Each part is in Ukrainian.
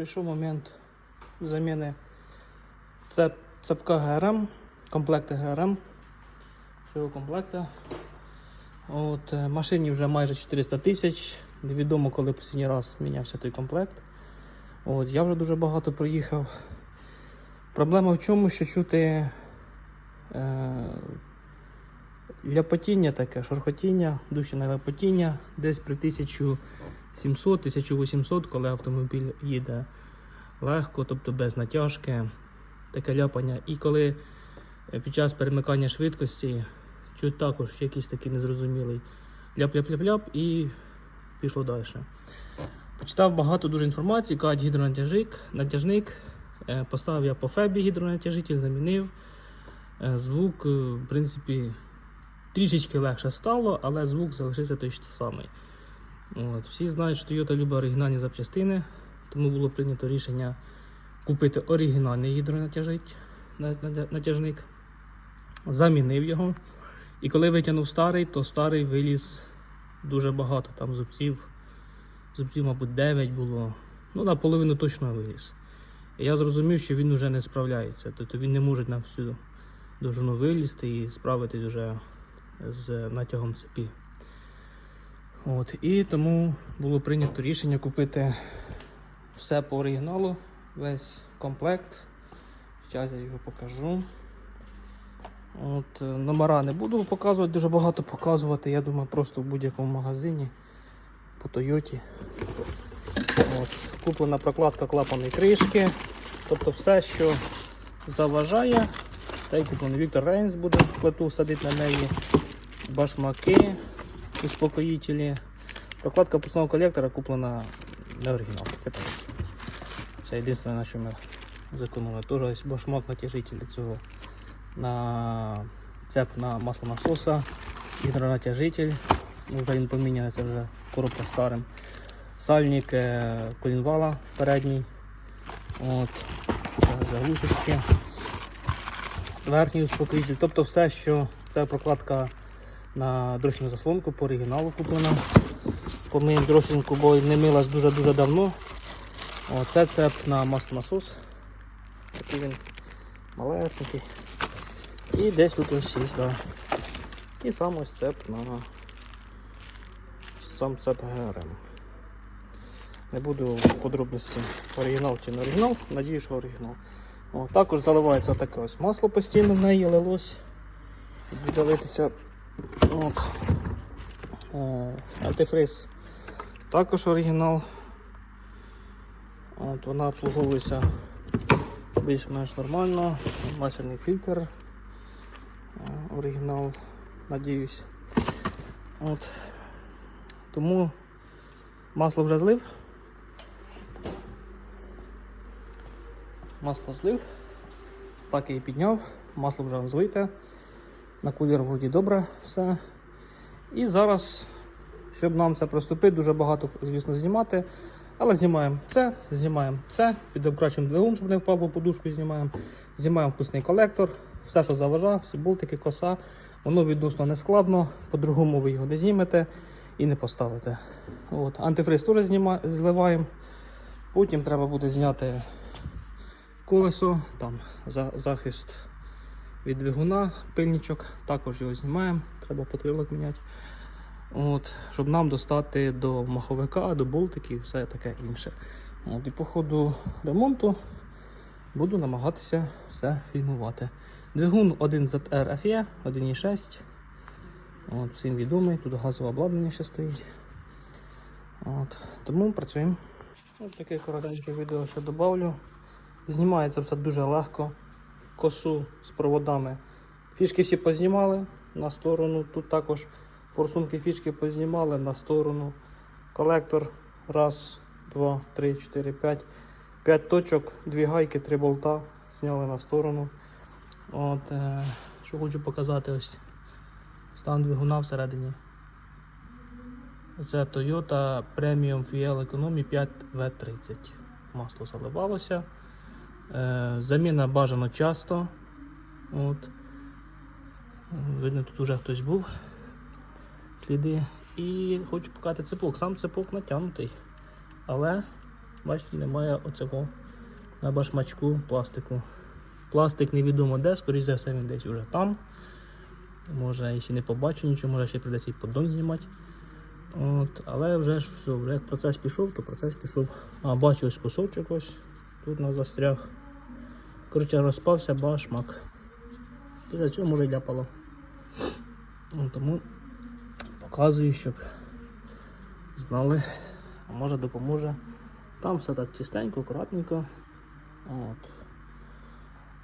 прийшов момент заміни цеп, цепка ГРМ, комплекти ГРМ. Цього комплекта. От, е, машині вже майже 400 тисяч. Невідомо, коли останній раз мінявся той комплект. От, я вже дуже багато проїхав. Проблема в чому, що чути е, ляпотіння таке, шорхотіння, душіне ляпотіння десь при 1700-1800, коли автомобіль їде легко, тобто без натяжки, таке ляпання. І коли е, під час перемикання швидкості чуть також якийсь такий незрозумілий ляп-ляп-ляп-ляп і пішло далі. Почитав багато дуже інформації, кажуть гідронатяжник, натяжник. Е, Поставив я по фебі гідронатяжитель, замінив. Е, Звук, в принципі, трішечки легше стало, але звук залишився той ж самий. От. Всі знають, що Toyota любить оригінальні запчастини, тому було прийнято рішення купити оригінальний гідронатяжник. на- на- натяжник. Замінив його. І коли витягнув старий, то старий виліз дуже багато. Там зубців, зубців, мабуть, 9 було. Ну, наполовину точно виліз. І я зрозумів, що він вже не справляється. Тобто він не може на всю довжину вилізти і справитись вже з натягом цепі. От. І тому було прийнято рішення купити все по оригіналу, весь комплект. Зараз я його покажу. От, е, номера не буду показувати, дуже багато показувати. Я думаю, просто в будь-якому магазині по Тойоті. Куплена прокладка клапаної кришки. Тобто все, що заважає. Та куплений Віктор Рейнс буде плиту садити на неї. Башмаки, успокоїтелі. Прокладка пусного колектора куплена не оригінал. Це єдине, на що ми зекономили. Теж ось башмак натяжитель цього на цеп на масло насоса, гідронатяжитель. Ну, Вже він поміняний, це вже коробка старим. Сальник е, колінвала передній. От, це заглушечки. Верхній успокоїтель. Тобто все, що це прокладка на дросільну заслонку по оригіналу куплена. По моїм дросінку, бо не милась дуже-дуже давно. О, це цеп на маслонасос. Такий він малесенький. І десь тут ось є, да. І сам ось цеп на сам цеп ГРМ. Не буду в подробності оригінал чи не оригінал, надію, що оригінал. О, також заливається таке ось масло постійно в неї лилось. Буде от, антифриз. Також оригінал. От, вона обслуговується більш-менш нормально. Масляний фільтр. Е, Оригінал, надіюсь. От. Тому масло вже злив. Масло злив. Так і підняв. Масло вже злите. На кулір вроді добре все. І зараз, щоб нам це приступити, дуже багато, звісно, знімати. Але знімаємо це, знімаємо це, підобрачуємо двигун, щоб не впав, бо подушку знімаємо. Знімаємо впускний колектор, все, що заважає, всі болтики, коса. Воно відносно не складно, по-другому ви його не знімете і не поставите. От. Антифриз теж зливаємо. Потім треба буде зняти колесо, там за... захист від двигуна, пильничок, також його знімаємо, треба потрібок міняти. От, щоб нам достати до маховика, до болтиків і все таке інше. От, і по ходу ремонту буду намагатися все фільмувати. Двигун 1ZR FE 1.6. От, Всім відомий, тут газове обладнання ще стоїть. От, тому працюємо. Ось таке коротеньке відео ще додавлю. Знімається все дуже легко. Косу з проводами. Фішки всі познімали на сторону. Тут також форсунки фішки познімали на сторону. Колектор. Раз, два, три, чотири, п'ять. П'ять точок, дві гайки, три болта зняли на сторону. От, е, що хочу показати ось стан двигуна всередині. Це Toyota Premium Fuel Economy 5V30. Масло заливалося. Е, заміна бажано часто. От. Видно, тут уже хтось був. Сліди. І хочу показати цепок. Сам цепок натягнутий. Але Бачите, немає оцього на башмачку пластику. Пластик невідомо де, скоріш за все він десь уже там. Може, якщо не побачу нічого, може ще прийдеться і поддон знімати. От, але вже все, вже як процес пішов, то процес пішов. А бачу ось кусочок ось. Тут на застряг. Коротше, розпався башмак. І за цього може ляпало. Ну, тому показую, щоб знали, а може допоможе. Там все так чистенько, акуратненько. От.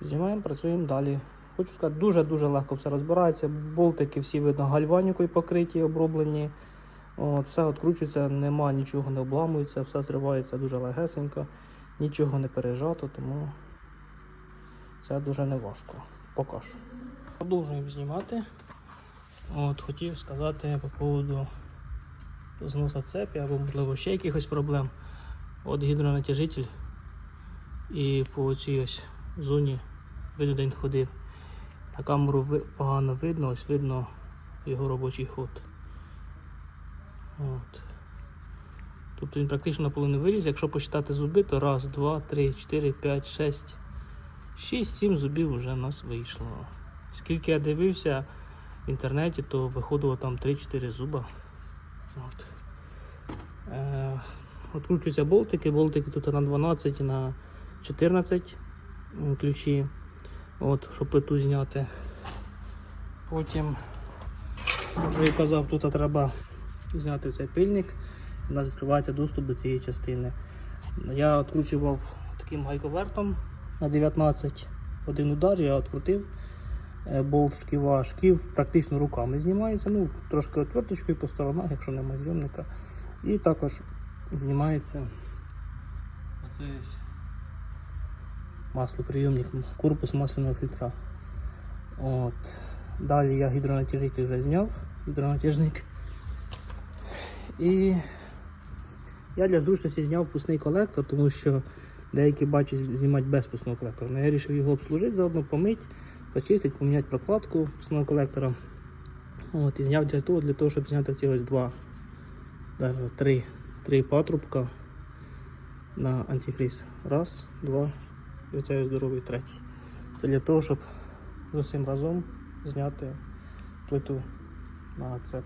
Знімаємо, працюємо далі. Хочу сказати, дуже-дуже легко все розбирається. Болтики всі видно гальванікою покриті, оброблені. От, все відкручується, нема нічого не обламується, все зривається дуже легесенько, нічого не пережато, тому це дуже не важко. Поки що. Продовжуємо знімати. От, хотів сказати по поводу зносу цепі або можливо ще якихось проблем. От гідронатяжитель і по цій ось зоні де ходив. На камеру погано видно, ось видно його робочий ход. От. Тобто він практично наполовину виліз. Якщо посчитати зуби, то раз, два, три, чотири, п'ять, шість, сім зубів вже в нас вийшло. Скільки я дивився в інтернеті, то виходило там 3-4 зуба. От. Е, Откручуються болтики, болтики тут на 12 і на 14 ключі, от, щоб плиту зняти. Потім, як я казав, тут треба зняти цей пильник, у нас відкривається доступ до цієї частини. Я відкручував таким гайковертом на 19 один удар, я відкрутив е, болт шківа, шків практично руками знімається, ну трошки отверточкою по сторонах, якщо немає зйомника. І також знімається ось маслоприйомник, корпус масляного фільтра. От. Далі я гідронатяжитель вже зняв, гідронатяжник. І я для зручності зняв пусний колектор, тому що деякі бачать знімати без пусного колектора. Ну, я вирішив його обслужити, заодно помити, почистити, поміняти прокладку пусного колектора. От, і зняв для того, для того, щоб зняти ці ось два, даже три, три патрубка на антифріз. Раз, два, і оцей здоровий третій. Це для того, щоб з усім разом зняти плиту на цеп.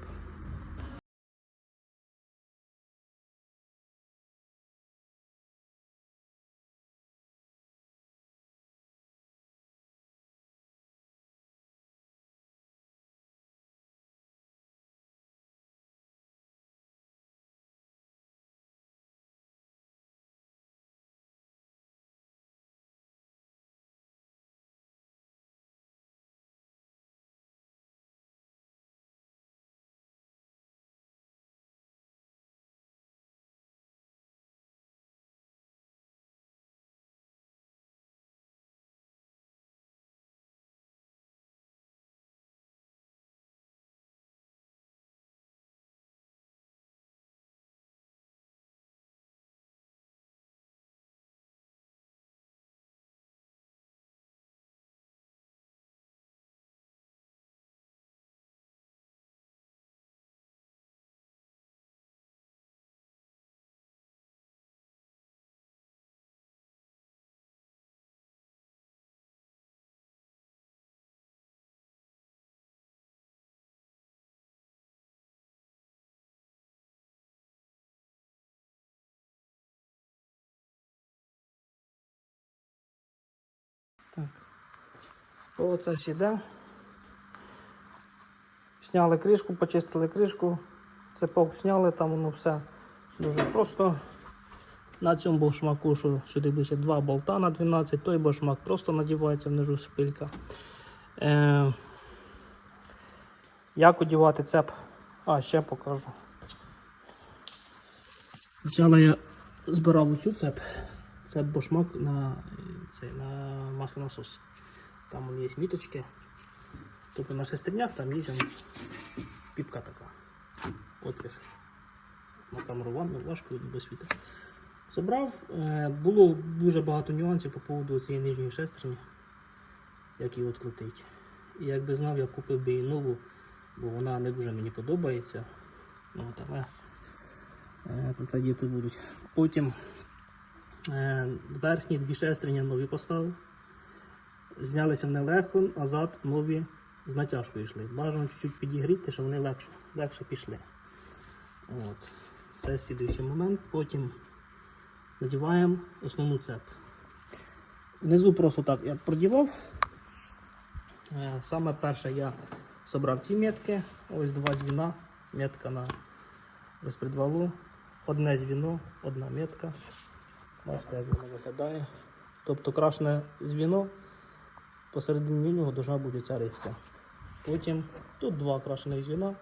Оце сіде. Сняли кришку, почистили кришку, цепок зняли, там воно все дуже просто. На цьому башмаку, що сюди ближче два болта на 12, той башмак просто надівається внизу шпилька. Е, як одівати цеп? А, ще покажу. Спочатку я збирав оцю цеп. Це башмак на, цей, на маслонасос. Там вон є міточки. Тобто на шестернях там є он, піпка така. Отвір. На камеру ванну важко без світу. Собрав. Е, Було дуже багато нюансів по поводу цієї нижньої шестерні, як її відкрутити. І якби знав, я купив би її нову, бо вона не дуже мені подобається. От, але це діти будуть. Потім Е, Верхні дві шестерні нові поставив. Знялися вони легко, назад нові з натяжкою йшли. Бажано чуть-чуть підігріти, щоб вони легше, легше пішли. От. Це слідуючий момент. Потім надіваємо основну цеп. Внизу просто так я продівав. Е, Саме перше я зібрав ці метки. Ось два звіна. Метка на розпредвалу. Одне звіно, одна метка. Бачите, як воно виглядає. Тобто крашене звіно, посередині нього повинна бути ця риска. Потім тут два крашених звіна,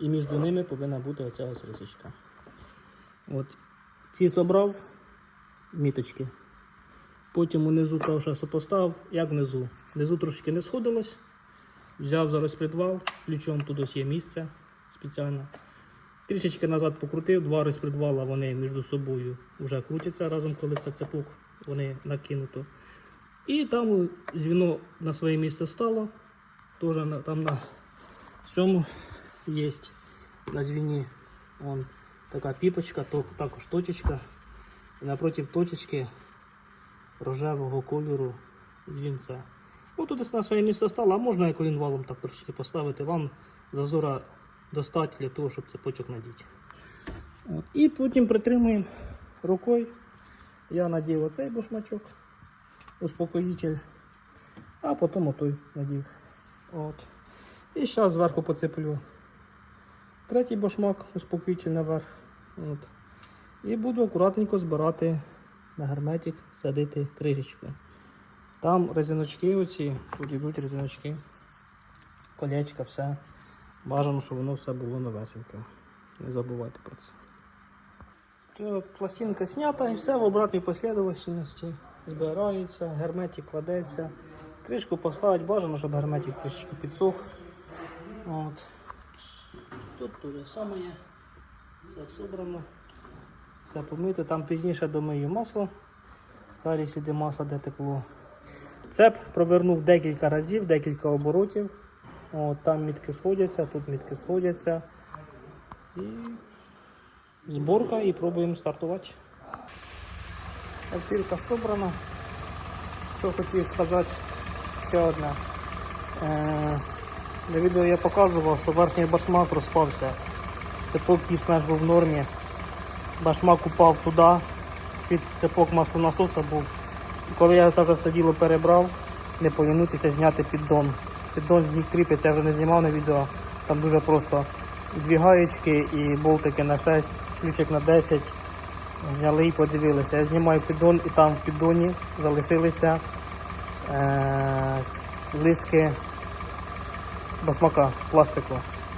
і між ними повинна бути оця ось рисочка. От. Ці зібрав міточки. Потім унизу правша сопоставив, як внизу. Внизу трошки не сходилось. Взяв зараз підвал, ключом тут ось є місце спеціально. Трішечки назад покрутив, два розпредвала вони між собою вже крутяться разом, коли це цепок, вони накинуто. І там звіно на своє місце стало. Тоже на, там на цьому є на звіні вон, така піпочка, то, також точечка. І напроти точечки рожевого кольору дзвінця. Ось тут на своє місце стало, а можна як валом так трошки поставити. Вам зазора достати для того, щоб цепочок надіти. От. І потім притримуємо рукою. Я надів оцей башмачок, успокоїтель, а потім отой надів. От. І зараз зверху поцеплю третій башмак, успокоїтель наверх. От. І буду акуратненько збирати на герметик, садити кришечку. Там резиночки оці, тут йдуть резиночки, колечка, все. Бажано, щоб воно все було новесеньке. Не забувайте про це. Пластинка знята і все в обратній послідовності збирається, герметик кладеться. Кришку поставити бажано, щоб герметик трішечки підсох. От. Тут те же саме є. Все зібрано. Все помити. Там пізніше домию масло. Старі сліди масла, де текло. Цеп провернув декілька разів, декілька оборотів. От, там мітки сходяться, тут мітки сходяться. І зборка і пробуємо стартувати. Опірка собрана. Що хотів сказати ще одне. Е, на відео я показував, що верхній башмак розпався. Цепок тіснеш був в нормі. Башмак упав туди, під цепок маслонасоса був. І коли я це все діло перебрав, не полінутися зняти піддон. Піддон з них кріпиться, я вже не знімав на відео. Там дуже просто дві гаєчки і болтики на 6, ключик на 10. Зняли і подивилися. Я знімаю піддон і там в піддоні залишилися е- лиски басмака пластику.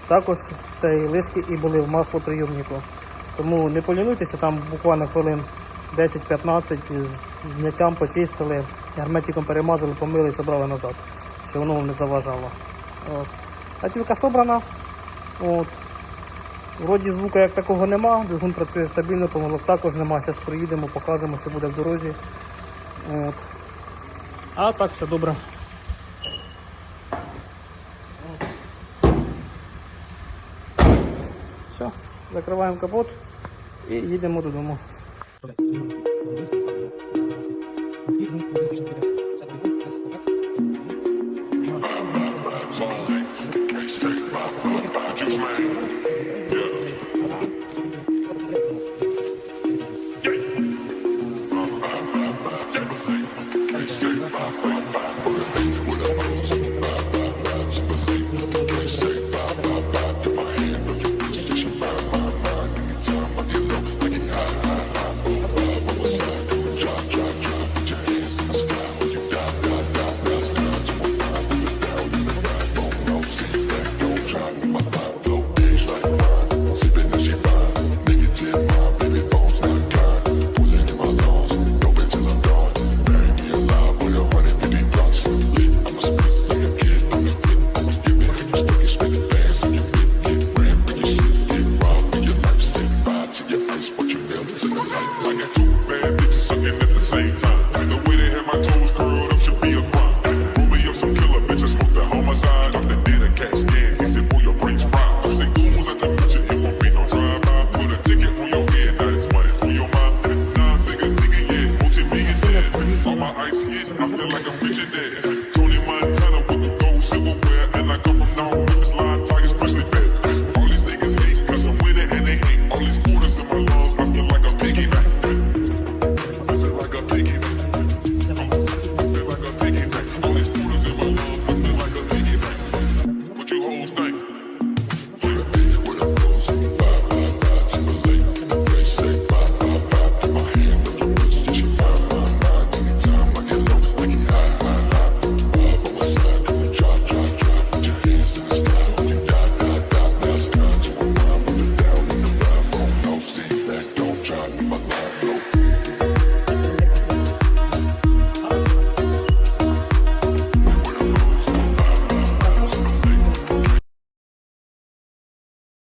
Також ці лиски і були в маслоприйомнику. Тому не полінуйтеся, там буквально хвилин 10-15 з зняттям почистили, герметиком перемазали, помили і забрали назад, щоб воно не заважало. От. Атівка собрана. От. Вроді звука як такого нема, двигун працює стабільно, помилок також нема. Зараз приїдемо, покажемо, що буде в дорозі. От. А так все добре. От. Все, закриваємо капот і їдемо додому.